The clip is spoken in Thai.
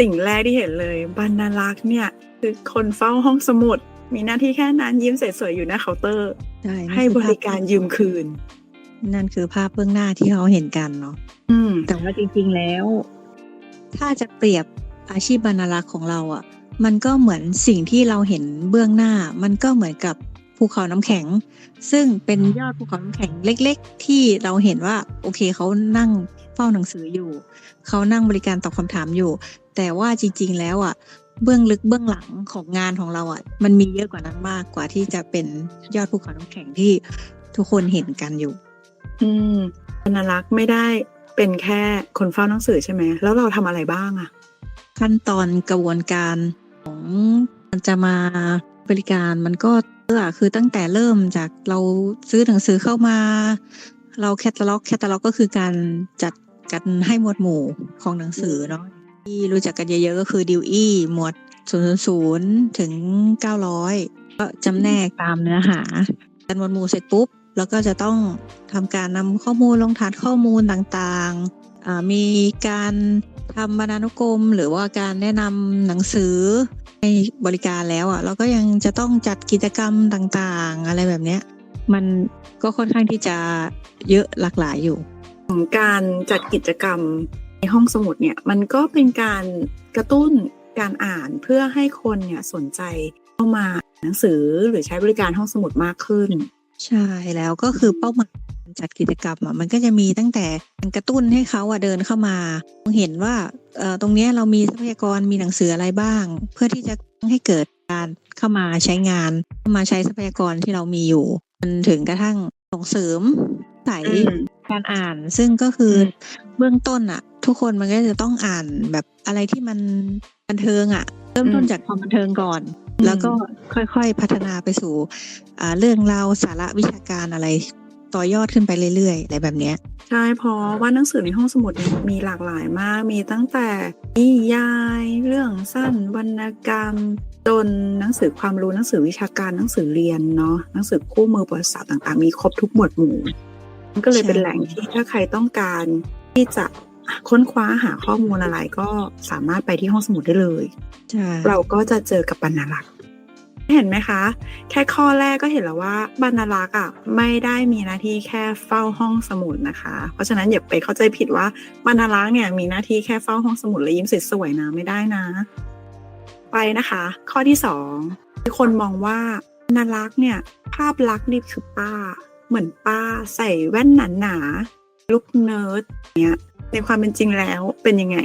สิ่งแรกที่เห็นเลยบรรณารักษ์เนี่ย คือคนเฝ้าห้องสมุด มีหน้าที่แค่นั้นยิ้มสวยๆอยู่หน้าเคาน์เตอร์ใช่นั่นให้คือบภาพริการยืมคืน นั่นคือภาพเบื้องหน้าที่เขาเห็นกันเนาะอืม แต่ว่าจริงๆแล้ว ถ้าจะเปรียบอาชีพบรรณารักษ์ของเราอะ่ะ มันก็เหมือนสิ่งที่เราเห็นเบื้องหน้า มันก็เหมือนกับภูเขาน้ำแข็ง ซึ่งเป็นยอดภูเขาน้ำแข็งเล็ก ๆ ที่เราเห็นว่า โอเคเขานั่ง เฝ้าหนังสืออยู่ เขานั่งบริการตอบคำถามอยู่ แต่ว่าจริง ๆ แล้วอะ่ะเบื้องลึกเบื้องหลังของงานของเราอะ่ะ มันมีเยอะกว่านั้นมากกว่าที่จะเป็นยอดภูเขาน้ำแข็งที่ทุกคนเห็นกันอยู่ อืมบรรณารักษ์ไม่ได้เป็นแค่คนเฝ้าหนังสือใช่ไหม แล้วเราทำอะไรบ้างอะขั้นตอนกระบวนการของมันจะมาบริการมันก็เออคือตั้งแต่เริ่มจากเราซื้อหนังสือเข้ามา เราแคตตาล็อกแคตตาล็อกก็คือการจัด กันให้หมวดหมู่ของหนังสือเนาะที่รู้จักกันเยอะๆก็คือดิวอี้หมวด 000 ถึง 900 ก็จำแนกตามเนื้อหาการหมวดหมู่เสร็จปุ๊บ แล้วก็จะต้องทำการนำข้อมูลลงฐานข้อมูลต่างๆ มีการทำบรรณานุกรม หรือว่าการแนะนำหนังสือให้บริการแล้วอะเราก็ยังจะต้องจัดกิจกรรมต่างๆ อะไรแบบเนี้ยมันก็ค่อนข้างที่จะเยอะหลากหลายอยู่ ของการจัดกิจกรรมในห้องสมุดเนี่ยมันก็เป็นการกระตุ้นการอ่านเพื่อให้คนเนี่ยสนใจเข้ามาหนังสือหรือใช้บริการห้องสมุดมากขึ้น ใช่แล้วก็คือเป้าหมายจัดกิจกรรมอะมันก็จะมีตั้งแต่การกระตุ้นให้เขาอะเดินเข้ามาเห็นว่าเออตรงเนี้ยเรามีทรัพยากรมีหนังสืออะไรบ้าง เพื่อที่จะให้เกิดการเข้ามาใช้งานเข้ามาใช้ทรัพยากรที่เรามีอยู่จนถึงกระทั่งส่งเสริม ใส่อืมการอ่านซึ่งก็คืออมเบื้องต้นอะทุกคนมันก็จะต้องอ่านแบบอะไรที่มันบันเทิงอะเริ่มต้นจากความบันเทิงก่อน แล้วก็ค่อยๆพัฒนาไปสู่อ่าเรื่องราวสาระวิชาการอะไรต่อยอดขึ้นไปเรื่อยๆอะไรแบบเนี้ยใช่เพราะว่าหนังสือในห้องสมุดเนี่ยมีหลากหลายมาก มีตั้งแต่นิยาย เรื่องสั้นวรรณกรรมจนหนังสือความรู้หนังสือวิชาการหนังสือเรียนเนาะหนังสือคู่มือประวัติศาสตร์ต่างๆ มีครบทุกหมวดหมู่มัน ก็เลยใช่เป็นแหล่งที่ถ้าใครต้องการที่จะค้นคว้าหาข้อมูลอะไรก็สามารถไปที่ห้องสมุดได้เลยใช่เราก็จะเจอกับบรรณารักษ์เห็นไหมคะ แค่ข้อแรกก็เห็นแล้วว่าบรรณารักษ์อะไม่ได้มีหน้าที่แค่เฝ้าห้องสมุดนะคะ เพราะฉะนั้นอย่าไปเข้าใจผิดว่าบรรณารักษ์เนี่ยมีหน้าที่แค่เฝ้าห้องสมุดและยิ้มสวยๆนะไม่ได้นะ ไปนะคะ ข้อที่สองมีคนมองว่าบรรณารักษ์เนี่ย ภาพลักษณ์นี่คือป้า เหมือนป้าใส่แว่นหนาๆลุกเนิร์ดเนี่ยในความเป็นจริงแล้วเป็นยังไง